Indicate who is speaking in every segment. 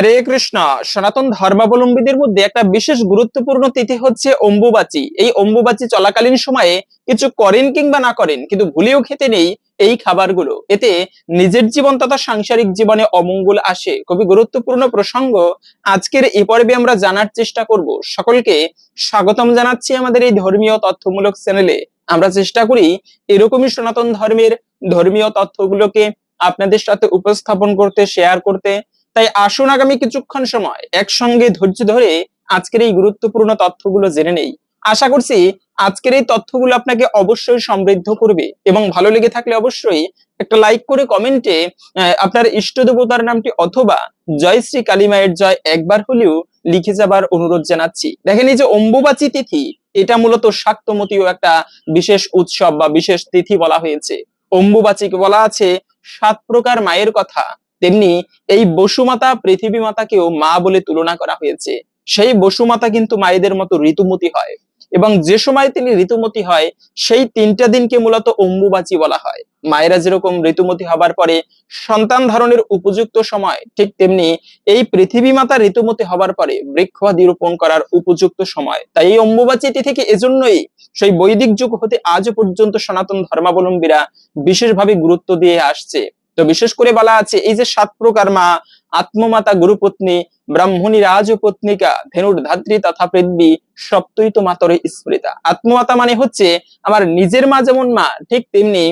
Speaker 1: হরে কৃষ্ণ, সনাতন ধর্মাবলম্বীদের মধ্যে একটা বিশেষ গুরুত্বপূর্ণ তিথি হচ্ছে অম্বুবাচী। এই অম্বুবাচী চলাকালীন সময়ে কিছু করেন কিংবা না করেন, কিন্তু ভুলেও খেতে নেই এই খাবারগুলো। এতে নিজের জীবন তথা সাংসারিক জীবনে অমঙ্গল আসে। খুবই গুরুত্বপূর্ণ প্রসঙ্গ। আজকের এই পর্বে আমরা জানার চেষ্টা করব। সকলকে স্বাগতম জানাচ্ছি আমাদের এই ধর্মীয় তথ্যমূলক চ্যানেলে। আমরা চেষ্টা করি এরকমই সনাতন ধর্মের ধর্মীয় তথ্যগুলোকে আপনাদের সাথে উপস্থাপন করতে শেয়ার করতে। তাই আসুন আগামী কিছুক্ষণ সময় একসঙ্গে ধৈর্য ধরে আজকের এই গুরুত্বপূর্ণ তথ্যগুলো জেনে নেই। আশা করছি আজকের এই তথ্যগুলো আপনাকে অবশ্যই সমৃদ্ধ করবে এবং ভালো লেগে থাকলে অবশ্যই একটা লাইক করে কমেন্টে আপনার ইষ্ট দেবতার নামটি অথবা জয় শ্রী কালিমায়ের জয় একবার হলেও লিখে যাবার অনুরোধ জানাচ্ছি। দেখেন এই যে অম্বুবাচী তিথি, এটা মূলত শাক্তমতীয় একটা বিশেষ উৎসব বা বিশেষ তিথি বলা হয়েছে। অম্বুবাচীকে বলা আছে সাত প্রকার মায়ের কথা। তেমনি এই বসুমাতা পৃথিবী মাতাকেও মা বলে তুলনা করা হয়েছে। সেই বসুমাতা কিন্তু মায়েদের মতো ঋতুমতি হয় এবং যে সময় তিনি ঋতুমতি হয়, সেই তিনটা দিনকে মূলত অম্বুবাচী বলা হয়। মায়েরা যেরকম ঋতুমতি হবার পরে সন্তান ধারণের উপযুক্ত সময়, ঠিক তেমনি এই পৃথিবী মাতা ঋতুমতি হবার পরে বৃক্ষবাদী রোপণ করার উপযুক্ত সময়। তাই এই অম্বুবাচী থেকে এজন্যই সেই বৈদিক যুগ হতে আজ পর্যন্ত সনাতন ধর্মাবলম্বীরা বিশেষভাবে গুরুত্ব দিয়ে আসছে। তো বিশেষ করে বলা আছে, এই যে সাত প্রকার মা, আত্মমাতা, গুরুপত্নী, ব্রাহ্মণী রাজপত্নিকা ধেনুর ধাত্রী তথা পৃথ্বী সপ্তই তো মাতরে স্মৃতা আত্মমাতা মানে হচ্ছে আমার নিজের মা যেমন মা, ঠিক তেমনি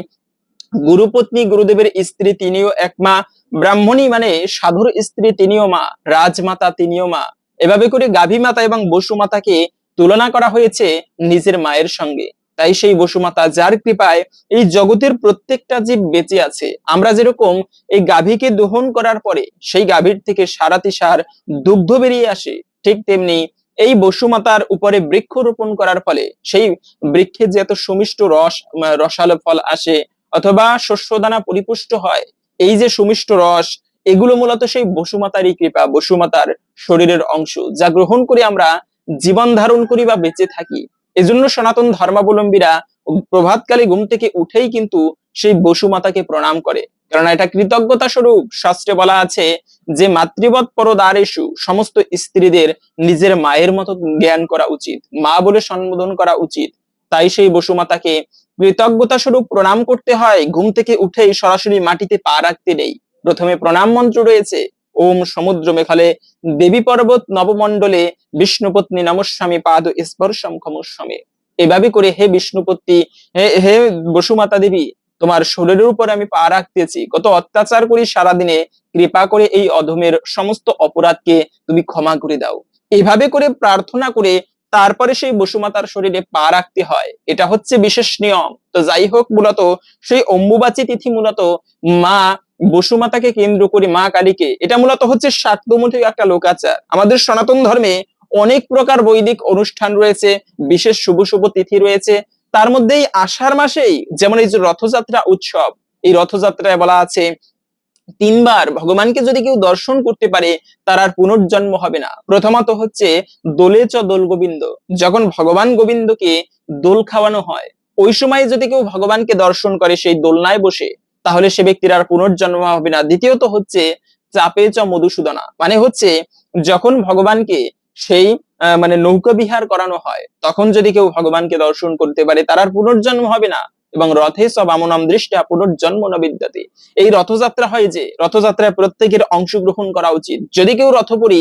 Speaker 1: গুরুপত্নী, গুরুদেবের স্ত্রী তিনিও এক মা, ব্রাহ্মণী মানে সাধুর স্ত্রী তিনিও মা, রাজমাতা তিনিও মা। এভাবে করে গাভী মাতা এবং বসু মাতাকে তুলনা করা হয়েছে নিজের মায়ের সঙ্গে। তাই সেই বসুমাতা যার কৃপায় এই জগতের প্রত্যেকটা জীব বেঁচে আছে। আমরা যেরকম এই গাভীকে দহন করার পরে সেই গাভীর থেকে সারাতি সার দুগ্ধ বেরিয়ে আসে, ঠিক তেমনি এই বসুমাতার উপরে বৃক্ষ রোপণ করার ফলে সেই বৃক্ষে যে এত সুমিষ্ট রস রসালো ফল আসে অথবা শস্যদানা পরিপুষ্ট হয়, এই যে সুমিষ্ট রস, এগুলো মূলত সেই বসুমাতারই কৃপা বসুমাতার শরীরের অংশ। যা গ্রহণ করে আমরা জীবন ধারণ করি বা বেঁচে থাকি। এজন্য সনাতন ধর্মাবলম্বীরা প্রভাতকালে ঘুম থেকে উঠেই কিন্তু সেই বসুমাতাকে প্রণাম করে। কেননা এটা কৃতজ্ঞতা স্বরূপ। শাস্ত্রে বলা আছে যে, মাতৃবৎ পরদারেশু সমস্ত স্ত্রীদের নিজের মায়ের মতো জ্ঞান করা উচিত। মা বলে সম্বোধন করা উচিত। তাই সেই বসুমাতাকে কৃতজ্ঞতা স্বরূপ প্রণাম করতে হয়। ঘুম থেকে উঠেই সরাসরি মাটিতে পা রাখতে নেই। প্রথমে প্রণাম মন্ত্র রয়েছে। ওম সমুদ্র মেঘালে দেবী পর্বত নবমণ্ডলে বিষ্ণুপত্নী নমস্বামী পাদ স্পর্শম খমস্বামী এভাবে করে হে বিষ্ণুপত্নী, হে হে বসুমাতা দেবী, তোমার শরীরের উপর আমি পা রাখতেছি। কত অত্যাচার করি সারাদিনে, কৃপা করে এই অধমের সমস্ত অপরাধকে তুমি ক্ষমা করে দাও। এভাবে করে প্রার্থনা করে তারপরে সেই বসুমাতার শরীরে পা রাখতে হয়। এটা হচ্ছে বিশেষ নিয়ম। তো যাই হোক, মূলত সেই অম্বুবাচী তিথি মূলত মা বসুমাতাকে কেন্দ্র করে মা কালীকে। এটা মূলত হচ্ছে শাক্তমূলক একটা লোকাচার। আমাদের সনাতন ধর্মে অনেক প্রকার বৈদিক অনুষ্ঠান রয়েছে, বিশেষ শুভ শুভ তিথি রয়েছে। তার মধ্যেই আষাঢ় মাসেই যেমন এই যে রথযাত্রা উৎসব, এই রথযাত্রায় বলা আছে তিনবার ভগবানকে যদি কেউ দর্শন করতে পারে, তার আর পুনর্জন্ম হবে না। প্রথমত হচ্ছে দোলে চ দোল গোবিন্দ। যখন ভগবান গোবিন্দকে দোল খাওয়ানো হয়, ওই সময় যদি কেউ ভগবানকে দর্শন করে সেই দোলনায় বসে, তাহলে সে ব্যক্তির আর পুনর্জন্ম হবে না। দ্বিতীয়ত হচ্ছে চাপে চ মধুসূদনা। মানে হচ্ছে যখন ভগবানকে সেই মানে নৌকা বিহার করানো হয়, তখন যদি কেউ ভগবানকে দর্শন করতে পারে, তার আর পুনর্জন্ম হবে না। এবং রথে সব আমনাম দৃষ্টা পুনর্জন্ম ন বিদ্যাতে এই রথযাত্রা হয় যে, রথযাত্রায় প্রত্যেকের অংশগ্রহণ করা উচিত। যদি কেউ রথপুরী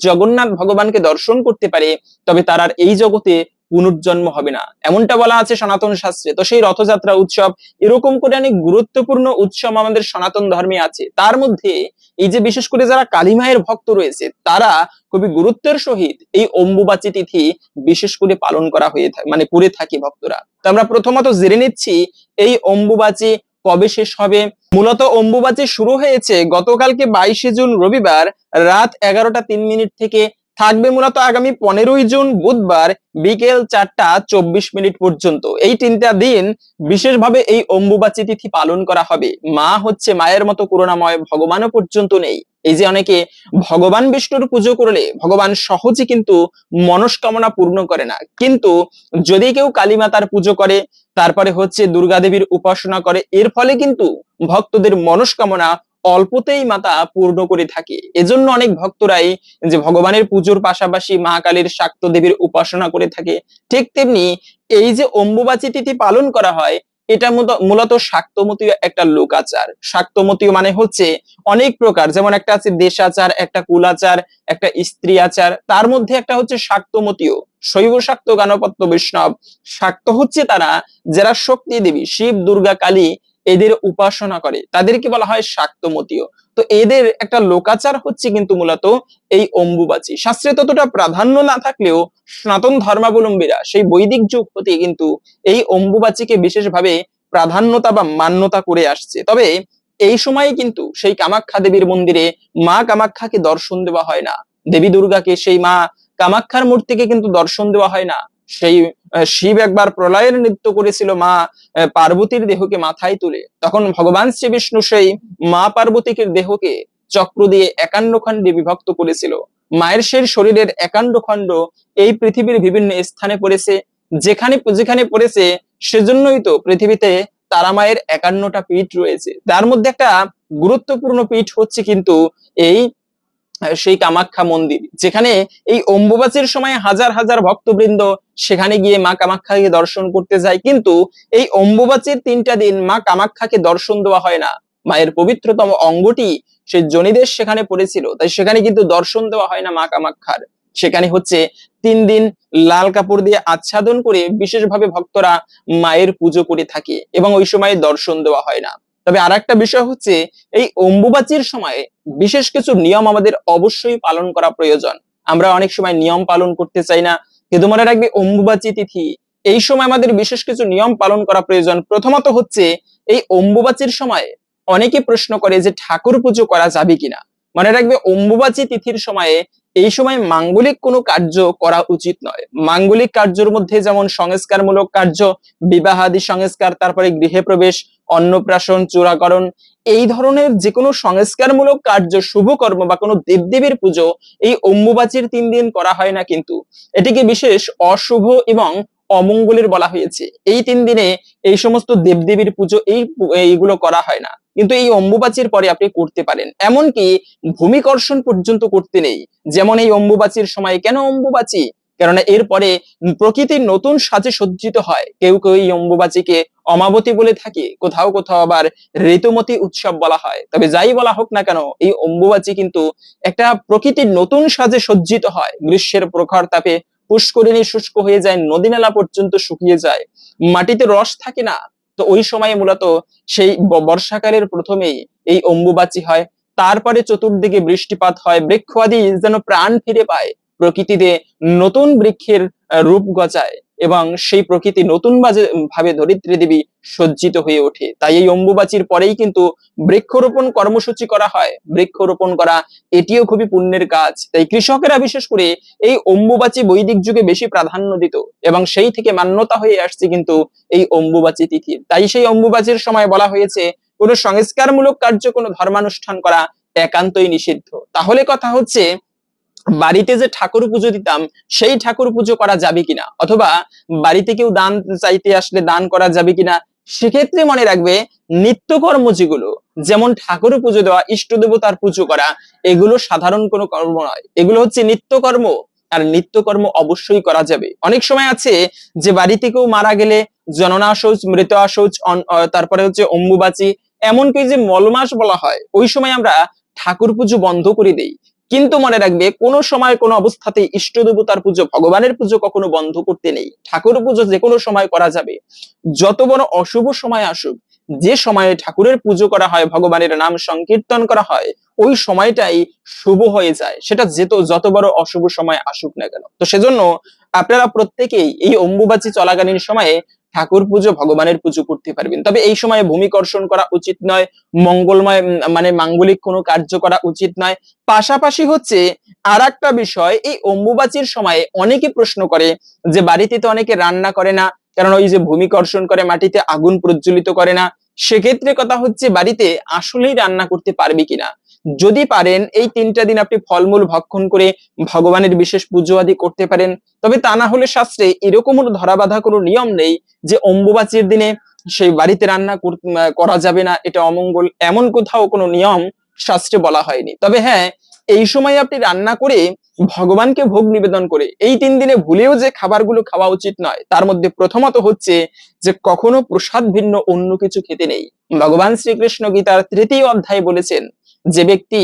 Speaker 1: জগন্নাথ ভগবানকে দর্শন করতে পারে, তবে তার আর এই জগতে পুনর্জন্ম হবে না। এমনটা বলা আছে সনাতন শাস্ত্রে। তো সেই রথযাত্রা উৎসব এরকম করে অনেক গুরুত্বপূর্ণ উৎসব আমাদের সনাতন ধর্মে আছে। তার মধ্যে এই যে বিশেষ করে যারা কালীমায়ের ভক্ত রয়েছে, তারা খুবই গুরুত্বের সহিত এই অম্বুবাচী তিথি বিশেষ করে পালন করা হয়ে থাকে মানে করে থাকে ভক্তরা। তো আমরা প্রথমত জেনে নিচ্ছি এই অম্বুবাচী কবে শেষ হবে। মূলত অম্বুবাচী শুরু হয়েছে গতকালকে বাইশে জুন রবিবার রাত এগারোটা তিন মিনিট থেকে থাকবে মূলত আগামী পনেরোই জুন বুধবার বিকেল চারটা চব্বিশ মিনিট পর্যন্ত। এই তিনটা দিন বিশেষভাবে এই অম্বুবাচী তিথি পালন করা হবে। মা হচ্ছে মায়ের মতো করুণাময় ভগবানও পর্যন্ত নেই। এই যে অনেকে ভগবান বিষ্ণুর পুজো করলে ভগবান সহজে কিন্তু মনস্কামনা পূর্ণ করে না। কিন্তু যদি কেউ কালী মাতার পুজো করে, তারপরে হচ্ছে দুর্গা দেবীর উপাসনা করে, এর ফলে কিন্তু ভক্তদের মনস্কামনা অল্পতেই মাতা পূর্ণ করে থাকে। এজন্য অনেক ভক্তরাই যে ভগবানের পুজোর পাশাপাশি মা কালীর শাক্ত দেবীর উপাসনা করে থাকে, ঠিক তেমনি এই যে অম্বুবাচী তিথি পালন করা হয়, এটা মূলত- শাক্তমতীয় একটা লোকাচার। শাক্তমতীয় মানে হচ্ছে অনেক প্রকার, যেমন একটা আছে দেশাচার, একটা কুলাচার, একটা স্ত্রী আচার তার মধ্যে একটা হচ্ছে শাক্তমতীয়, শৈব শাক্ত গানপত্য বৈষ্ণব। শাক্ত হচ্ছে তারা, যারা শক্তি দেবী, শিব, দুর্গা, কালী এদের উপাসনা করে। তাদেরকে বলা হয় শাক্তমতীয়। তো এদের একটা লোকাচার হচ্ছে কিন্তু মূলত এই অম্বুবাচী। শাস্ত্রে ততটা প্রাধান্য না থাকলেও সনাতন ধর্মাবলম্বীরা সেই বৈদিক যুগ হতে কিন্তু এই অম্বুবাচীকে বিশেষভাবে প্রাধান্যতা বা মান্যতা করে আসছে। তবে এই সময়ে কিন্তু সেই কামাখ্যা দেবীর মন্দিরে মা কামাখ্যাকে দর্শন দেওয়া হয় না। দেবী দুর্গাকে সেই মা কামাখ্যার মূর্তিকে কিন্তু দর্শন দেওয়া হয় না। সেই শিব একবার প্রলয়ের নৃত্য করেছিল মা পার্বতীর দেহকে মাথায় তুলে। তখন ভগবান শ্রী বিষ্ণু সেই মা পার্বতীকে দেহকে চক্র দিয়ে একান্ন খণ্ডে বিভক্ত করেছিল। মায়ের সেই শরীরের একান্ন খণ্ড এই পৃথিবীর বিভিন্ন স্থানে পড়েছে। যেখানে যেখানে পড়েছে, সেজন্যই তো পৃথিবীতে তারা মায়ের একান্নটা পীঠ রয়েছে। তার মধ্যে একটা গুরুত্বপূর্ণ পীঠ হচ্ছে কিন্তু এই সেই কামাখ্যা মন্দির। যেখানে এই অম্বুবাচীর সময় হাজার হাজার ভক্তবৃন্দ সেখানে গিয়ে মা কামাখ্যাকে দর্শন করতে যায়। কিন্তু এই অম্বুবাচীর তিনটা দিন মা কামাখ্যাকে দর্শন দেওয়া হয় না। মায়ের পবিত্রতম অঙ্গটি সেই জনিদেশ সেখানে পড়েছিল। তাই সেখানে কিন্তু দর্শন দেওয়া হয় না মা কামাখ্যার। সেখানে হচ্ছে তিন দিন লাল কাপড় দিয়ে আচ্ছাদন করে বিশেষভাবে ভক্তরা মায়ের পুজো করে থাকে এবং ওই সময় দর্শন দেওয়া হয় না। তবে আর একটা বিষয় হচ্ছে, এই অম্বুবাচীর সময়ে বিশেষ কিছু নিয়ম আমাদের অবশ্যই পালন করা প্রয়োজন। আমরা অনেক সময় নিয়ম পালন করতে চাই না। কিন্তু মনে রাখবে অম্বুবাচী তিথি, এই সময় আমাদের বিশেষ কিছু নিয়ম পালন করা প্রয়োজন। প্রথমত হচ্ছে, এই অম্বুবাচীর সময় অনেকে প্রশ্ন করে যে ঠাকুর পুজো করা যাবে কিনা। মনে রাখবে অম্বুবাচী তিথির সময়ে এই সময় মাঙ্গলিক কোনো কার্য করা উচিত নয়। মাঙ্গলিক কার্যের মধ্যে যেমন সংস্কারমূলক কার্য, বিবাহাদি সংস্কার, তারপরে গৃহে প্রবেশ অন্নপ্রাশন, চূড়াকরণ, এই ধরনের যে কোনো সংস্কারমূলক কার্য শুভ কর্ম বা কোনো দেবদেবীর পুজো এই অম্বুবাচীর তিন দিন করা হয় না কিন্তু। এটিকে বিশেষ অশুভ এবং অমঙ্গলের বলা হয়েছে। এই তিন দিনে এই সমস্ত দেবদেবীর পুজো এই এইগুলো করা হয় না। কিন্তু এই অম্বুবাচীর পরে আপনি করতে পারেন। এমনকি ভূমিকর্ষণ পর্যন্ত করতে নেই। যেমন এই অম্বুবাচীর সময়, কেন অম্বুবাচী? কেননা এরপরে প্রকৃতির নতুন সাজে সজ্জিত হয়। কেউ কেউ এই অম্বুবাচীকে অমাবতী বলে থাকে, কোথাও কোথাও আবার ঋতুমতী উৎসব বলা হয়। তবে যাই বলা হোক না কেন, এই অম্বুবাচী কিন্তু একটা প্রকৃতির নতুন সাজে সজ্জিত হয়। গ্রীষ্মের প্রখর তাপে পুষ্করিণী শুষ্ক হয়ে যায় নদী নালা পর্যন্ত শুকিয়ে যায়, মাটিতে রস থাকে না। তো ওই সময়ে মূলত সেই বর্ষাকালের প্রথমেই এই অম্বুবাচী হয়। তারপরে চতুর্দিকে বৃষ্টিপাত হয় বৃক্ষ আদি যেন প্রাণ ফিরে পায়। প্রকৃতিতে নতুন বৃক্ষের রূপ গজায় এবং সেই প্রকৃতি নতুন বাজে- ভাবে ধরিত্রী দেবী সজ্জিত হয়ে ওঠে। তাই এই অম্বুবাচীর পরেই কিন্তু বৃক্ষরোপণ কর্মসূচি করা হয়। বৃক্ষরোপণ করা এটিও খুবই পুণ্যের কাজ। তাই কৃষকেরা বিশেষ করে এই অম্বুবাচী বৈদিক যুগে বেশি প্রাধান্য দিত এবং সেই থেকে মান্যতা হয়ে আসছে কিন্তু এই অম্বুবাচী তিথির। তাই সেই অম্বুবাচীর সময় বলা হয়েছে, কোনো সংস্কারমূলক কার্য, কোনো ধর্মানুষ্ঠান করা একান্তই নিষিদ্ধ। তাহলে কথা হচ্ছে বাড়িতে যে ঠাকুর পুজো দিতাম, সেই ঠাকুর পুজো করা যাবে কিনা? অথবা বাড়িতে কেউ দান চাইতে আসলে দান করা যাবে কিনা? সেক্ষেত্রে মনে রাখবে, নিত্যকর্ম যেগুলো, যেমন ঠাকুর পুজো দেওয়া, ইষ্ট দেবতার পুজো করা, এগুলো সাধারণ কোনো কর্ম নয়। এগুলো হচ্ছে নিত্যকর্ম, আর নিত্যকর্ম অবশ্যই করা যাবে। অনেক সময় আছে যে বাড়িতে কেউ মারা গেলে জননা শৌচ মৃত শৌচ তারপরে হচ্ছে অম্বুবাচী, এমনকি যে মলমাস বলা হয়, ওই সময় আমরা ঠাকুর পুজো বন্ধ করে দেই। কিন্তু মনে রাখবে, কোনো সময় কোনো অবস্থাতে ইষ্ট দেবতার পুজো ভগবানের পুজো কখনো বন্ধ করতে নেই। ঠাকুর পুজো যে কোনো সময় করা যাবে। যত বড় অশুভ সময় আসুক, যে সময়ে ঠাকুরের পুজো করা হয়, ভগবানের নাম সংকীর্তন করা হয়, ওই সময়টাই শুভ হয়ে যায়। সেটা যেত, যত বড় অশুভ সময় আসুক না কেন। তো সেজন্য আপনারা প্রত্যেকেই এই অম্বুবাচী চলাকালীন সময়ে ঠাকুর পুজো, ভগবানের পুজো করতে পারবেন। তবে এই সময়ে ভূমিকর্ষণ করা উচিত নয়, মঙ্গলময় মানে মাঙ্গলিক কোনো কার্য করা উচিত নয়। পাশাপাশি হচ্ছে আর একটা বিষয়, এই অম্বুবাচীর সময়ে অনেকে প্রশ্ন করে যে বাড়িতে তো অনেকে রান্না করে না কারণ ওই যে ভূমিকর্ষণ করে মাটিতে আগুন প্রজ্বলিত করে না। সেক্ষেত্রে কথা হচ্ছে বাড়িতে আসলেই রান্না করতে পারবে কিনা? যদি পারেন, এই তিনটা দিন আপনি ফলমূল ভক্ষণ করে ভগবানের বিশেষ পুজো আদি করতে পারেন। তবে তা না হলে শাস্ত্রে এরকম ধরা বাঁধা কোনো নিয়ম নেই যে অম্বুবাচীর দিনে সেই বাড়িতে রান্না কর- যাবে না, এটা অমঙ্গল, এমন কোথাও কোনো নিয়ম শাস্ত্রে বলা হয়নি। তবে হ্যাঁ এই সময় আপনি রান্না করে ভগবানকে ভোগ নিবেদন করে, এই তিন দিনে ভুলেও যে খাবারগুলো খাওয়া উচিত নয়, তার মধ্যে প্রথমত হচ্ছে যে কখনো প্রসাদ ভিন্ন অন্য কিছু খেতে নেই। ভগবান শ্রীকৃষ্ণ গীতার তৃতীয় অধ্যায় বলেছেন যে ব্যক্তি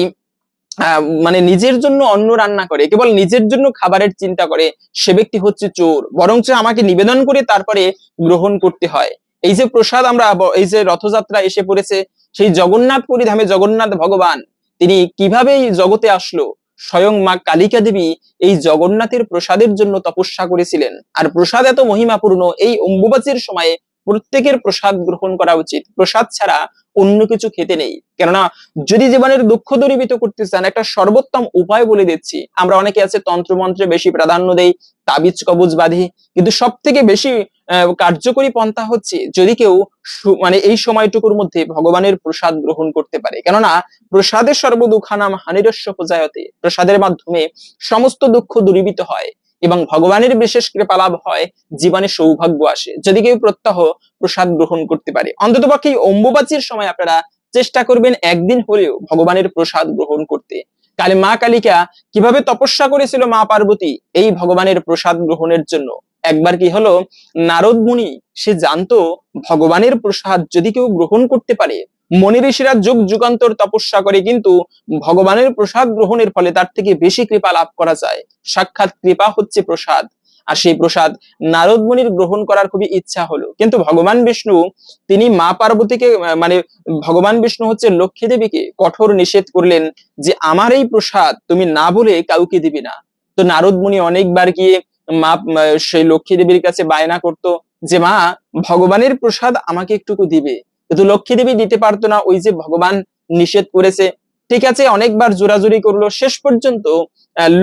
Speaker 1: মানে নিজের জন্য অন্ন রান্না করে, কেবল নিজের জন্য খাবারের চিন্তা করে, সে ব্যক্তি হচ্ছে চোর। বরঞ্চ আমাকে নিবেদন করে তারপরে গ্রহণ করতে হয়। এই যে প্রসাদ আমরা এই যে রথযাত্রা এসে পড়েছে, সেই জগন্নাথ পরিধামে জগন্নাথ ভগবান, তিনি কীভাবে জগতে আসলো? স্বয়ং মা কালিকা দেবী এই জগন্নাথের প্রসাদের জন্য তপস্যা করেছিলেন। আর প্রসাদ এত মহিমাপূর্ণ, এই অম্বুবাচীর সময়ে প্রত্যেকের প্রসাদ গ্রহণ করা উচিত। প্রসাদ ছাড়া অন্য কিছু খেতে নেই। কেননা, যদি জীবনের দুঃখ দূরীভূত করতে চান, একটা সর্বোত্তম উপায় বলে দিচ্ছি। আমরা অনেকে আছে, তন্ত্রমন্ত্রে বেশি প্রাধান্য দেই, তাবিজ, কবজ বাঁধি। কিন্তু সব থেকে বেশি কার্যকরী পন্থা হচ্ছে, যদি কেউ মানে এই সময়টুকুর মধ্যে ভগবানের প্রসাদ গ্রহণ করতে পারে। কেননা, প্রসাদের সর্বদুঃখানাম হানিরস্য পূজায়তে। প্রসাদের মাধ্যমে সমস্ত দুঃখ দূরীভূত হয়। এবং ভগবানের বিশেষ কৃপা লাভ হয়, জীবনে সৌভাগ্য আসে। যদি কেউ প্রত্যহ প্রসাদ গ্রহণ করতে পারে। অন্তত পক্ষে এই অম্বুবাচীর সময় আপনারা চেষ্টা করবেন একদিন হলেও ভগবানের প্রসাদ গ্রহণ করতে। কালী মা কালিকা কীভাবে তপস্যা করেছিল মা পার্বতী, এই ভগবানের প্রসাদ গ্রহণের জন্য। একবার কি হলো? নারদ মুনি, সে জানতো ভগবানের প্রসাদ যদি কেউ গ্রহণ করতে পারে মনি ঋষিরা যুগ যুগান্তর তপস্যা করে কিন্তু ভগবানের প্রসাদ গ্রহণের ফলে তার থেকে বেশি কৃপা লাভ করা যায়। সাক্ষাৎ কৃপা হচ্ছে প্রসাদ। আর সেই প্রসাদ নারদ মুনির গ্রহণ করার খুবই ইচ্ছা হলো। কিন্তু ভগবান বিষ্ণু, তিনি মা পার্বতীকে মানে ভগবান বিষ্ণু হচ্ছে লক্ষ্মী দেবীকে কঠোর নিষেধ করলেন যে, আমার এই প্রসাদ তুমি না বলে কাউকে দিবি না। তো নারদ মুনি অনেকবার গিয়ে মা সেই লক্ষ্মী দেবীর কাছে বায়না করতো যে, মা, ভগবানের প্রসাদ আমাকে একটুকু দিবে। কিন্তু লক্ষ্মী দেবী দিতে পারতো না, ওই যে ভগবান নিষেধ করেছে। ঠিক আছে, অনেকবার জোরাজুরি করল, শেষ পর্যন্ত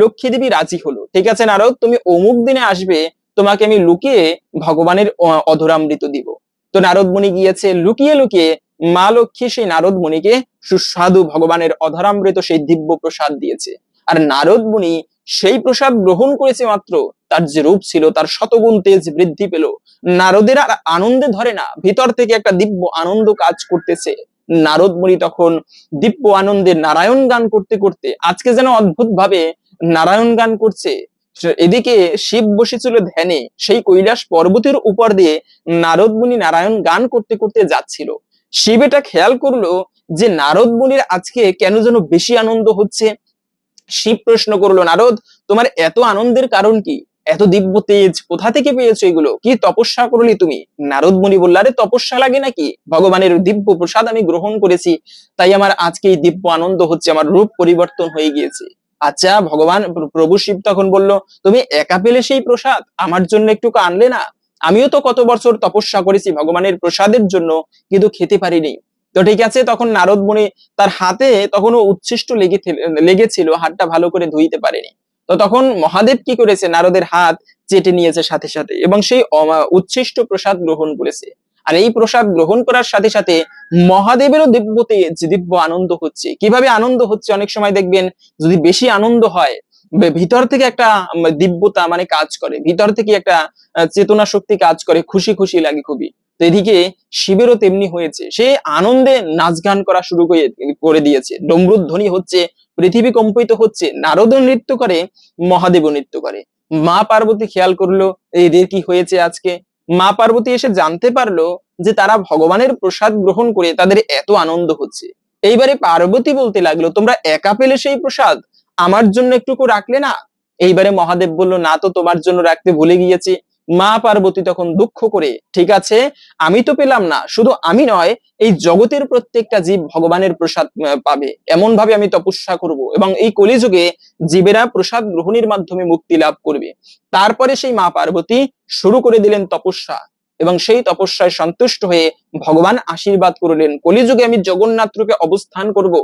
Speaker 1: লক্ষ্মী দেবী রাজি হলো। ঠিক আছে, নারদ, তুমি অমুক দিনে আসবে, তোমাকে আমি লুকিয়ে ভগবানের অধরামৃত দিব। তো নারদ মুনি গিয়েছে, লুকিয়ে লুকিয়ে মা লক্ষ্মী সেই নারদ মুনিকে সুস্বাদু ভগবানের অধরামৃত সেই দিব্য প্রসাদ দিয়েছে। আর নারদ মুনি সেই প্রসাদ গ্রহণ করেছে মাত্র তার যে রূপ ছিল, তার শতগুণ তেজ বৃদ্ধি পেল। নারদের আর আনন্দে ধরে না, ভিতর থেকে একটা দিব্য আনন্দ কাজ করতেছে। নারদ মুনি তখন দিব্য আনন্দে নারায়ণ গান করতে করতে, আজকে যেন অদ্ভুত ভাবে নারায়ণ গান করছে। এদিকে শিব বসেছিল ধ্যানে, সেই কৈলাস পর্বতের উপর দিয়ে নারদ মুনি নারায়ণ গান করতে করতে যাচ্ছিল। শিব এটা খেয়াল করল যে নারদ মুনির আজকে কেন যেন বেশি আনন্দ হচ্ছে। শিব প্রশ্ন করল, নারদ, তোমার এত আনন্দের কারণ কি? এত দিব্য তেজ কোথা থেকে পেয়েছ এগুলো? কি তপস্যা করলি তুমি? নারদ মুনি বলল, আরে, তপস্যা লাগে নাকি? ভগবানের দিব্য প্রসাদ আমি গ্রহণ করেছি, তাই আমার আজকে এই দিব্য আনন্দ হচ্ছে, আমার রূপ পরিবর্তন হয়ে গিয়েছে। আচ্ছা ভগবান প্রভু শিব তখন বলল, তুমি একা পেলে সেই প্রসাদ? আমার জন্য একটু আনলে না? আমিও তো কত বছর তপস্যা করেছি ভগবানের প্রসাদের জন্য, কিন্তু খেতে পারিনি। তো ঠিক আছে, তখন নারদ মুনি তার হাতে তখনও উচ্ছিষ্ট লেগে লেগেছিল, হাতটা ভালো করে ধুইতে পারেনি। তো তখন মহাদেব কি করেছে? নারদের হাত চেটে নিয়েছে সাথে সাথে এবং সেই উচ্ছিষ্ট প্রসাদ গ্রহণ করেছে। আর এই প্রসাদ গ্রহণ করার সাথে সাথে মহাদেবেরও দিব্য তেজ দিব্য আনন্দ হচ্ছে। কীভাবে আনন্দ হচ্ছে? অনেক সময় দেখবেন যদি বেশি আনন্দ হয় ভিতর থেকে একটা দিব্যতা মানে কাজ করে। ভিতর থেকে একটা চেতনা শক্তি কাজ করে। খুশি খুশি লাগে খুবই। তো এদিকে শিবেরও তেমনি হয়েছে। সে আনন্দে নাচ গান করা শুরু করে দিয়েছে। ডমরুধ্বনি হচ্ছে, পৃথিবী কম্পিত হচ্ছে নারদ নৃত্য করে মহাদেব নৃত্য করে। মা পার্বতী খেয়াল করল, এদের কি হয়েছে আজকে? মা পার্বতী এসে জানতে পারল যে তারা ভগবানের প্রসাদ গ্রহণ করে তাদের এত আনন্দ হচ্ছে। এইবারে পার্বতী বলতে লাগল, তোমরা একা পেলে সেই প্রসাদ? আমার জন্য একটুকু রাখলে না? এইবারে মহাদেব বলল, না তো, তোমার জন্য রাখতে ভুলে গিয়েছি। মা পার্বতী তখন দুঃখ করে, ঠিক আছে, আমি তো পেলাম না, শুধু আমি নয়, এই জগতের প্রত্যেকটা জীব ভগবানের প্রসাদ পাবে। এমন ভাবে আমি তপস্যা করব এবং এই কলিযুগে জীবেরা প্রসাদ গ্রহণের মাধ্যমে মুক্তি লাভ করবে। তারপরে সেই মা পার্বতী শুরু করে দিলেন তপস্যা এবং সেই তপস্যায় সন্তুষ্ট হয়ে ভগবান আশীর্বাদ করলেন, কলিযুগে আমি জগন্নাথ রূপে অবস্থান করব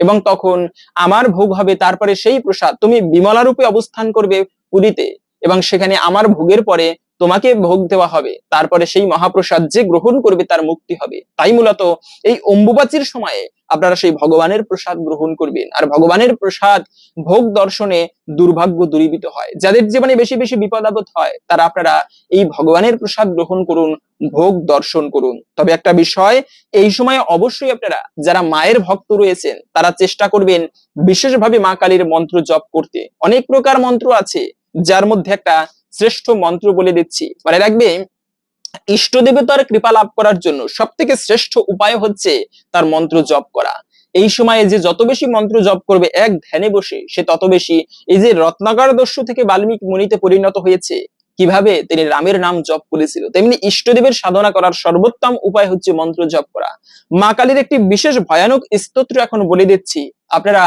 Speaker 1: এবং তখন আমার ভোগ হবে, তারপরে সেই প্রসাদ তুমি বিমলা রূপে অবস্থান করবে পুরীতে এবং সেখানে আমার ভোগের পরে তোমাকে ভোগ দেওয়া হবে। তারপরে সেই মহাপ্রসাদ যে গ্রহণ করবে তার মুক্তি হবে। তাই মূলত এই অম্বুবাচীর সময়ে আপনারা সেই ভগবানের প্রসাদ গ্রহণ করবেন। আর ভগবানের প্রসাদ ভোগ দর্শনে দুর্ভাগ্য দূরীভূত হয়। যাদের জীবনে বেশি বেশি বিপদ আপদ হয়, তারা আপনারা এই ভগবানের প্রসাদ গ্রহণ করুন, ভোগ দর্শন করুন। তবে একটা বিষয়, এই সময়ে অবশ্যই আপনারা যারা মায়ের ভক্ত রয়েছেন, তারা চেষ্টা করবেন বিশেষভাবে মা কালীর মন্ত্র জপ করতে। অনেক প্রকার মন্ত্র আছে, যার মধ্যে একটা শ্রেষ্ঠ মন্ত্র বলে দিচ্ছি। মানে রাখবে ইষ্ট দেবতার কৃপা লাভ করার জন্য সব থেকে শ্রেষ্ঠ উপায় হচ্ছে তার মন্ত্র জপ করা। এই সময়ে যে যত বেশি মন্ত্র জপ করবে, এক ধ্যানে বসে সে তত বেশি এই যে রত্নাগার দস্যু থেকে বাল্মীকি মুনিতে পরিণত হয়েছে কীভাবে তিনি রামের নাম জপ করেছিল, তেমনি ইষ্টদেবের সাধনা করার সর্বোত্তম উপায় হচ্ছে মন্ত্র জপ করা। মা কালীর একটি বিশেষ ভয়ানক স্তোত্র এখন বলে দিচ্ছি। আপনারা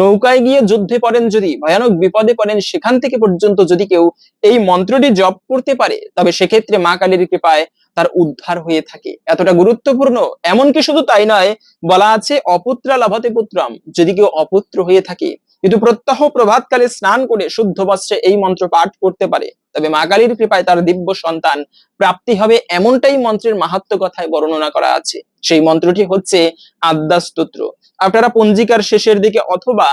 Speaker 1: নৌকায় গিয়ে যুদ্ধে পড়েন যদি, ভয়ানক বিপদে পড়েন, সেখান থেকে পর্যন্ত যদি কেউ এই মন্ত্রটি জপ করতে পারে, তবে সেক্ষেত্রে মা কালীর কৃপায় তার উদ্ধার হয়ে থাকে। এতটা গুরুত্বপূর্ণ, এমনকি শুধু তাই নয়, বলা আছে, অপুত্রা লাভতে পুত্রম যদি কেউ অপুত্র হয়ে থাকে, কিন্তু প্রত্যহ প্রভাতকালে স্নান করে শুদ্ধ বস্ত্রে এই মন্ত্র পাঠ করতে পারে। তবে মা কালীর কৃপায় তার দিব্য সন্তান প্রাপ্তি হবে এমনটাই মন্ত্রের মাহাত্ম কথায় বর্ণনা করা আছে। সেই মন্ত্রটি হচ্ছে আদ্যা স্তোত্র আপনারা পঞ্জিকার শেষের দিকে অথবা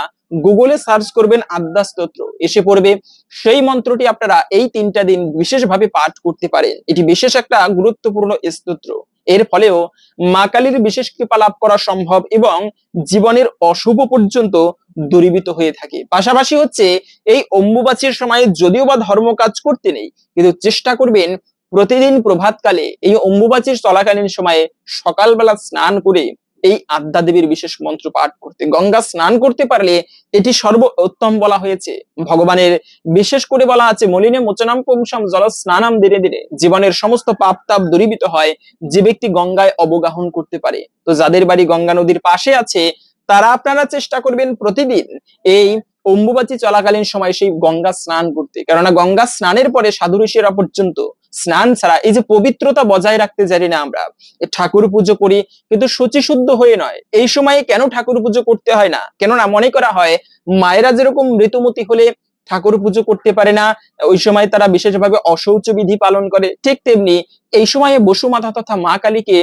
Speaker 1: গুগলে সার্চ করবেন আদ্যা স্তোত্র। এসে পড়বে, সেই মন্ত্রটি আপনারা এই তিনটা দিন বিশেষভাবে পাঠ করতে পারেন। এটি বিশেষ একটা গুরুত্বপূর্ণ স্তোত্র। এর ফলেও মা কালীর বিশেষ কৃপা লাভ করা সম্ভব এবং জীবনের অশুভ পর্যন্ত দূরীভূত হয়ে থাকে। পাশাপাশি হচ্ছে, এই অম্বুবাচীর সময়ে যদিও বা ধর্ম কাজ করতে নেই, কিন্তু চেষ্টা করবেন প্রতিদিন প্রভাতকালে এই অম্বুবাচীর চলাকালীন সময়ে সকালবেলা স্নান করে এই আদ্যা দেবীর বিশেষ মন্ত্র পাঠ করতে, গঙ্গা স্নান করতে পারলে এটি সর্ব উত্তম বলা হয়েছে। ভগবানের বিশেষ করে বলা আছে, মলিনে মোচনাম পুংসাম জল স্নানাম ধীরে ধীরে। জীবনের সমস্ত পাপ তাপ দূরীভূত হয়, যে ব্যক্তি গঙ্গায় অবগাহন করতে পারে। তো যাদের বাড়ি গঙ্গা নদীর পাশে আছে, তারা আপনারা চেষ্টা করবেন প্রতিদিন এই অম্বুবাচী চলাকালীন সময় সেই গঙ্গা স্নান করতে। কেননা গঙ্গা স্নানের পরে সাধু ঋষিরা পর্যন্ত স্নান ছাড়া এই যে পবিত্রতা বজায় রাখতে জানি না আমরা। ঠাকুর পুজো করি, কিন্তু শুদ্ধ হয়ে নয়। এই সময়ে কেন ঠাকুর পুজো করতে হয় না? কেননা মনে করা হয়, মায়েরা যেরকম ঋতুমতি হলে ঠাকুর পুজো করতে পারে না, ওই সময় তারা বিশেষভাবে অশৌচ বিধি পালন করে। ঠিক তেমনি এই সময়ে বসুমাতা তথা মা কালীকে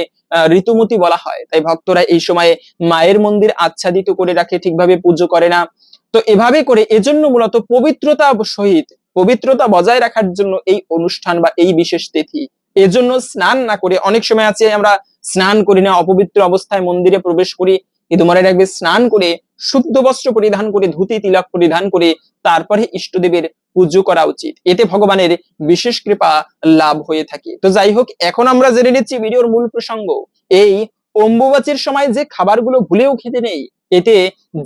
Speaker 1: ঋতুমতি বলা হয়। তাই ভক্তরা এই সময়ে মায়ের মন্দির আচ্ছাদিত করে রাখে, ঠিকভাবে পুজো করে না। তো এভাবে করে এজন্য মূলত পবিত্রতা সহিত, পবিত্রতা বজায় রাখার জন্য এই অনুষ্ঠান বা এই বিশেষ তিথি, এজন্য স্নান না করে, অনেক সময় আছে আমরা স্নান করি না, অপবিত্র অবস্থায় মন্দিরে প্রবেশ করি, কিন্তু মনে রাখবে স্নান করে, শুদ্ধ বস্ত্র পরিধান করে, ধুতি, তিলক পরিধান করে, তারপরে ইষ্টদেবের পুজো করা উচিত। এতে ভগবানের বিশেষ কৃপা লাভ হয়ে থাকে। তো যাই হোক, এখন আমরা জেনে নিচ্ছি ভিডিওর মূল প্রসঙ্গ। এই অম্বুবাচীর সময় যে খাবারগুলো ভুলেও খেতে নেই এতে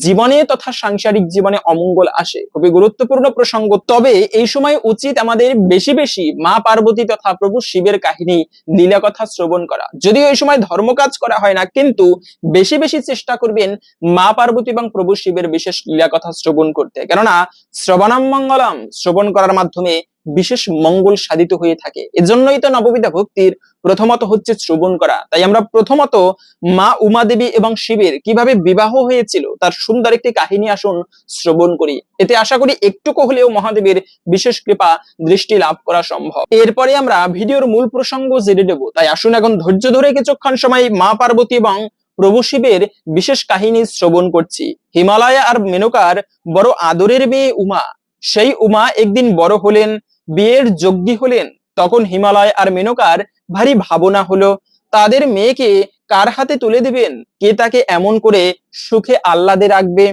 Speaker 1: জীবনে তথা সাংসারিক জীবনে অমঙ্গল আসে। খুবই গুরুত্বপূর্ণ প্রসঙ্গ। তবে এই সময় উচিত আমাদের বেশি বেশি মা পার্বতী তথা প্রভু শিবের কাহিনী লীলা কথা শ্রবণ করা। যদিও এই সময় ধর্ম কাজ করা হয় না, কিন্তু বেশি বেশি চেষ্টা করবেন মা পার্বতী এবং প্রভু শিবের বিশেষ লীলা কথা শ্রবণ করতে। কেননা শ্রবণাম মঙ্গলম শ্রবণ করার মাধ্যমে বিশেষ মঙ্গল সাধিত হয়ে থাকে। এজন্যই তো নববিধা ভক্তির প্রথমত হচ্ছে শ্রবণ করা। তাই আমরা প্রথমত মা উমা দেবী এবং শিবের কীভাবে বিবাহ হয়েছিল তার সুন্দর একটি কাহিনী আসুন শ্রবণ করি। এতে আশা করি একটুকু হলেও মহাদেবের বিশেষ কৃপা দৃষ্টি লাভ করা সম্ভব। এরপরে আমরা ভিডিওর মূল প্রসঙ্গ জেনে নেব। তাই আসুন এখন ধৈর্য ধরে কিছুক্ষণ সময় মা পার্বতী এবং প্রভু শিবের বিশেষ কাহিনী শ্রবণ করছি। হিমালয় আর মেনকার বড় আদরের মেয়ে উমা। সেই উমা একদিন বড় হলেন, বিয়ের যোগ্যী হলেন। তখন হিমালয় আর মেনকার ভারী ভাবনা হলো, তাদের মেয়েকে কার হাতে তুলে দিবেন? কে তাকে এমন করে সুখে আহ্লাদে রাখবে?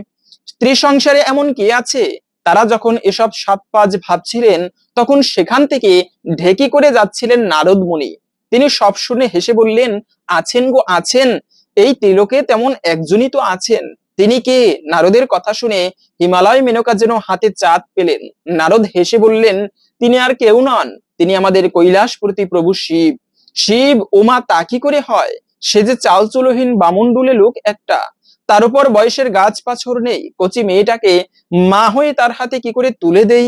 Speaker 1: স্ত্রী সংসারে এমন কে আছে? তারা যখন এসব সাত পাঁচ ভাবছিলেন, তখন সেখান থেকে ঢেকি করে যাচ্ছিলেন নারদ মুনি। তিনি সব শুনে হেসে বললেন, আছেন গো, আছেন। এই ত্রিলোকে তেমন একজনই তো আছেন। তিনি কে নারদের কথা শুনে হিমালয় মেনকা যেন হাতে চাঁদ পেলেন? নারদ হেসে বললেন, তিনি আর কেউ নন। তিনি আমাদের কৈলাসপ্রতি প্রভু শিব। শিব ওমা তা কি করে হয়? সে যে চালচুলোহীন বামুন্ডুলে লোক একটা। তার উপর বয়সের গাছ পাছর নেই। কচি মেয়েটাকে মা হয়ে তার হাতে কি করে তুলে দেই?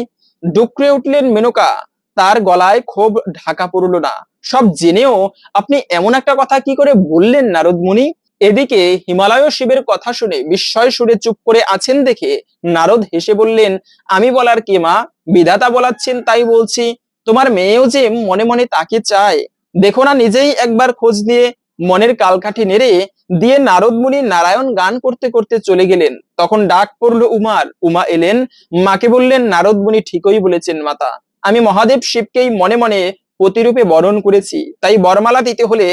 Speaker 1: ডুকরে উঠলেন মেনকা। তার গলায় ক্ষোভ ঢাকা পড়ল না। সব জেনেও আপনি এমন একটা কথা কি করে বললেন নারদ মুনি এদিকে হিমালয় শিবের কথা শুনে বিস্ময় সুরে চুপ করে আছেন দেখে নারদ হেসে বললেন, আমি বলার কে মা? বিধাতা বলাচ্ছেন তাই বলছি। তোমার মেয়েও যে মনে মনে তাকে চায়। দেখো না নিজেই একবার খোঁজ নিয়ে মনের কালকাঠি নেড়ে দিয়ে নারদ মুনি নারায়ণ গান করতে করতে চলে গেলেন। তখন ডাক পড়ল উমার। উমা এলেন। মাকে বললেন, নারদ মুনি ঠিকই বলেছেন মাতা। আমি মহাদেব শিবকেই মনে মনে প্রতিরূপে বরণ করেছি। তাই বরমালা দিতে হলে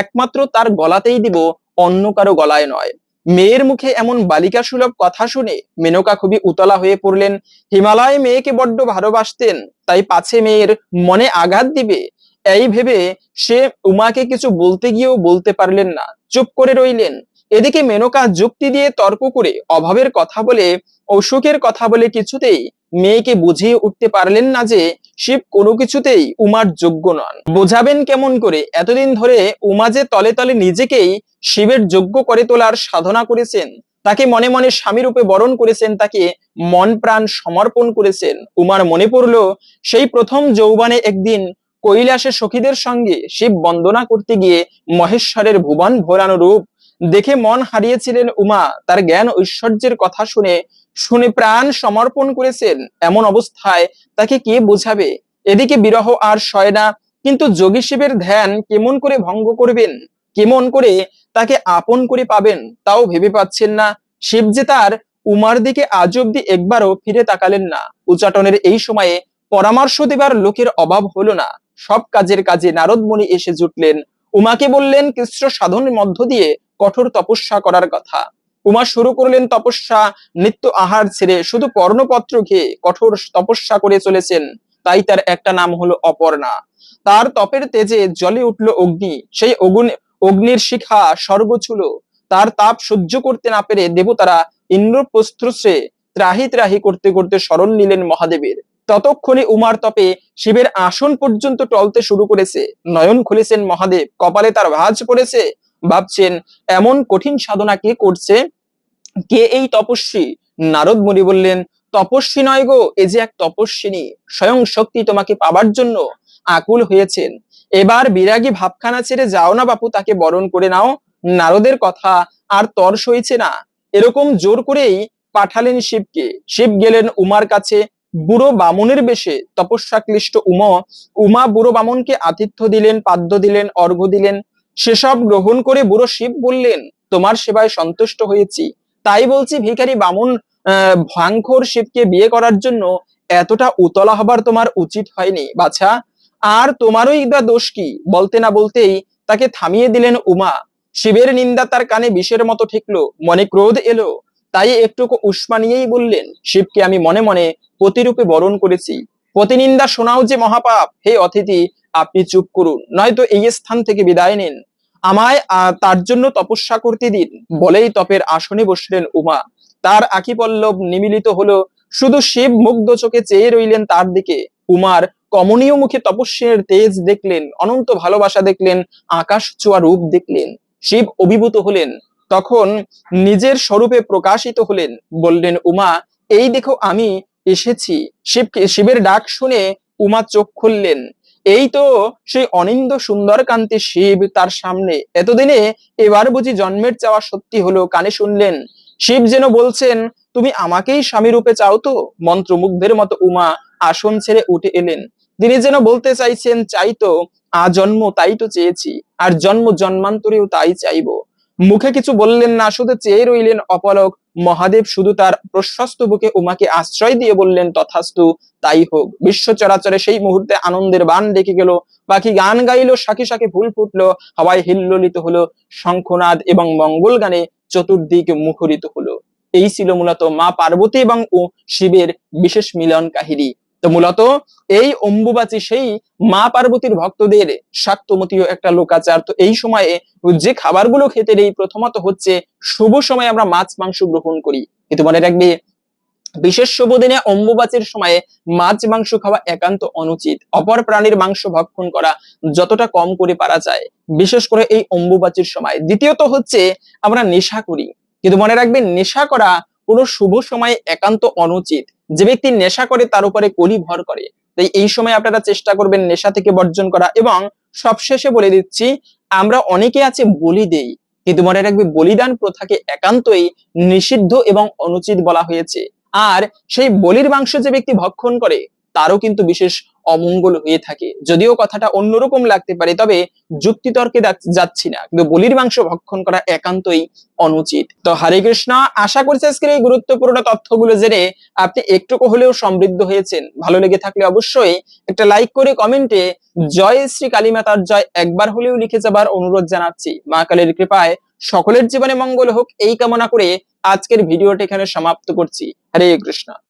Speaker 1: একমাত্র তার গলাতেই দিব অন্য কারও গলায় নয়। মেয়ের মুখে এমন বালিকা সুলভ কথা শুনে মেনকা খুবই উতলা হয়ে পড়লেন। হিমালয় মেয়েকে বড্ড ভালোবাসতেন, তাই পাছে মেয়ের মনে আঘাত দিবে, এই ভেবে সে উমাকে কিছু বলতে গিয়েও বলতে পারলেন না। চুপ করে রইলেন। এদিকে মেনকা যুক্তি দিয়ে তর্ক করে অভাবের কথা বলে, অসুখের কথা বলে কিছুতেই মেয়েকে বুঝিয়ে উঠতে পারলেন না যে শিব কোনো কিছুতেই উমার যোগ্য নন। বোঝাবেন কেমন করে? এতদিন ধরে উমা যে তলে তলে নিজেকেই শিবের যোগ্য করে তোলার সাধনা করেছেন, তাকে মনে মনে স্বামী রূপে বরণ করেছেন, তাকে মন প্রাণ সমর্পণ করেছেন, উমার মনে পড়ল, সেই প্রথম যৌবনে একদিন কৈলাসে সখীদের সঙ্গে শিব বন্দনা করতে গিয়ে মহেশ্বরের ভুবন ভোরানো রূপ দেখে মন হারিয়েছিলেন উমা। তার জ্ঞান ঐশ্বর্যের কথা শুনে শুনে প্রাণ সমর্পণ করেছেন। এমন অবস্থায় তাকে কে বোঝাবে? এদিকে বিরহ আর সয় না, কিন্তু যোগী শিবের ধ্যান কেমন করে ভঙ্গ করবেন? কেমন করে তাকে আপন করে পাবেন? তাও ভেবে পাচ্ছেন না। শিব যে তার উমার দিকে আজ অব্দি একবারও ফিরে তাকালেন না। উচাটনের এই সময়ে পরামর্শ দেবার লোকের অভাব হলো না। সব কাজের কাজে নারদ মুনি এসে জুটলেন। উমাকে বললেন, কৃষ্ণ সাধনের মধ্য দিয়ে কঠোর তপস্যা করার কথা। উমা শুরু করলেন তপস্যা, নিত্য আহার ছেড়ে শুধু পর্ণপত্র খেয়ে কঠোর তপস্যা করে চলেছেন, তাই তার একটা নাম হলো অপর্ণা। তার তপের তেজে জ্বলে উঠল অগ্নি, সেই অগুন, অগ্নির শিখা স্বর্গ ছিল তার তাপ সহ্য করতে না পেরে দেবতারা ইন্দ্রপ্রস্ত্রসে ত্রাহি ত্রাহি করতে করতে স্মরণ নিলেন মহাদেবের। ততক্ষণে উমার তপে শিবের আসন পর্যন্ত টলতে শুরু করেছে। নয়ন খুলেছেন মহাদেব, কপালে তার ভাঁজ পড়েছে ভাবছেন, এমন কঠিন সাধনা কে করছে? কে এই তপস্বী? নারদ মুনি বললেন, তপস্বী নয় গো, এ যে এক তপস্বিনী, স্বয়ং শক্তি তোমাকে পাবার জন্য আকুল হয়েছেন। এবার বিরাগী ভাবখানা ছেড়ে যাও না বাপু, তাকে বরণ করে নাও। নারদের কথা আর তর সইছে না। এরকম জোর করেই পাঠালেন শিবকে। শিব গেলেন উমার কাছে। বুড়ো বামুনের বেশে তপস্যা ক্লিষ্ট উম, উমা বুড়ো বামনকে আতিথ্য দিলেন, পাদ্য দিলেন, অর্ঘ্য দিলেন। সেসব গ্রহণ করে বুড়ো শিব বললেন, তোমার সেবায় সন্তুষ্ট হয়েছি। তাই বলছি, ভিখারি বামুন ভাঙখোর শিবকে বিয়ে করার জন্য এতটা উতলা হবার তোমার উচিত হয়নি। বাছা, আর তোমারই বা দোষ কি? বলতে না বলতেই তাকে থামিয়ে দিলেন উমা। শিবের নিন্দা তার কানে বিষের মতো ঠেকলো, মনে ক্রোধ এলো। তাই একটুকু উষ্মা নিয়েই বললেন, শিবকে আমি মনে মনে প্রতিরূপে বরণ করেছি। প্রতিনিন্দা শোনাও যে মহাপাপ। হে অতিথি আপনি চুপ করুন। নয়তো এই স্থান থেকে বিদায় নিন। আমায় তার জন্য তপস্যা করতে দিন। বলেই তপের আসনে বসলেন উমা। তার আখি পল্লব নিমিলিত হলো। শুধু শিব মুগ্ধ চোখে চেয়ে রইলেন তার দিকে। উমার কমনীয় মুখে তপস্যের তেজ দেখলেন, অনন্ত ভালোবাসা দেখলেন, আকাশ ছোঁয়া রূপ দেখলেন। শিব অভিভূত হলেন। তখন নিজের স্বরূপে প্রকাশিত হলেন। বললেন, উমা, এই দেখো আমি এসেছি। শিবকে, শিবের ডাক শুনে উমা চোখ খুললেন। এই তো সেই অনিন্দ সুন্দর কান্তি শিব তার সামনে। এতদিনে এবার বুঝি জন্মের চাওয়া সত্যি হলো, কানে শুনলেন। শিব যেন বলছেন, তুমি আমাকেই স্বামী রূপে চাও তো? মন্ত্রমুগ্ধের মতো উমা আসন ছেড়ে উঠে এলেন। তিনি যেন বলতে চাইছেন চাইতো আ জন্ম তাই তো চেয়েছি, আর জন্ম জন্মান্তরেও তাই চাইব। মুখে কিছু বললেন না, শুধু চেয়ে রইলেন অপলক। মহাদেব শুধু তার প্রশস্ত বুকে উমাকে আশ্রয় দিয়ে বললেন, তথাস্তু তাই হোক। বিশ্ব চরাচরে সেই মুহূর্তে আনন্দের বান ডেকে গেল। বাকি গান গাইল সাকি শাখে ফুল ফুটলো, হাওয়ায় হিল্লোলিত হলো শঙ্খনাদ এবং মঙ্গল গানে চতুর্দিক মুখরিত হলো। এই ছিল মূলত মা পার্বতী এবং ও শিবের বিশেষ মিলন কাহিনী। তো মূলত এই অম্বুবাচী সেই মা পার্বতীর ভক্তদের শাক্তমতীয় একটা লোকাচার। তো এই সময়ে যে খাবারগুলো খেতে নেই, প্রথমত হচ্ছে শুভ সময় আমরা মাছ, মাংস গ্রহণ করি। কিন্তু মনে রাখবে, বিশেষ শুভ দিনে অম্বুবাচীর সময়ে মাছ, মাংস খাওয়া একান্ত অনুচিত। অপর প্রাণীর মাংস ভক্ষণ করা যতটা কম করে পারা যায়, বিশেষ করে এই অম্বুবাচীর সময়। দ্বিতীয়ত হচ্ছে আমরা নেশা করি। কিন্তু মনে রাখবেন, নেশা করা কোনো শুভ সময়ে একান্ত অনুচিত। যে ব্যক্তি নেশা করে তার উপরে কলি ভর করে। তাই এই সময় আপনারা চেষ্টা করবেন নেশা থেকে বর্জন করা এবং সবশেষে বলে দিচ্ছি, আমরা অনেকে আছে বলি দেই, কিন্তু মনে রাখবে বলিদান প্রথাকে একান্তই নিষিদ্ধ এবং অনুচিত বলা হয়েছে। আর সেই বলির মাংস যে ব্যক্তি ভক্ষণ করে, তারও কিন্তু বিশেষ অমঙ্গল হয়ে থাকে। যদিও কথাটা অন্যরকম লাগতে পারে, তবে যুক্তিতর্কে যাচ্ছি না। কিন্তু বলির মাংস ভক্ষণ করা একান্তই অনুচিত। তো হরে কৃষ্ণ, আশা করছি আজকের এই গুরুত্বপূর্ণ তথ্যগুলো জেনে আপনি একটুকু হলেও সমৃদ্ধ হয়েছেন। ভালো লেগে থাকলে অবশ্যই একটা লাইক করে কমেন্টে জয় শ্রী কালী মাতার জয় একবার হলেও লিখে যাবার অনুরোধ জানাচ্ছি। মা কালীর কৃপায় সকলের জীবনে মঙ্গল হোক, এই কামনা করে আজকের ভিডিওটি এখানে সমাপ্ত করছি। হরে কৃষ্ণ।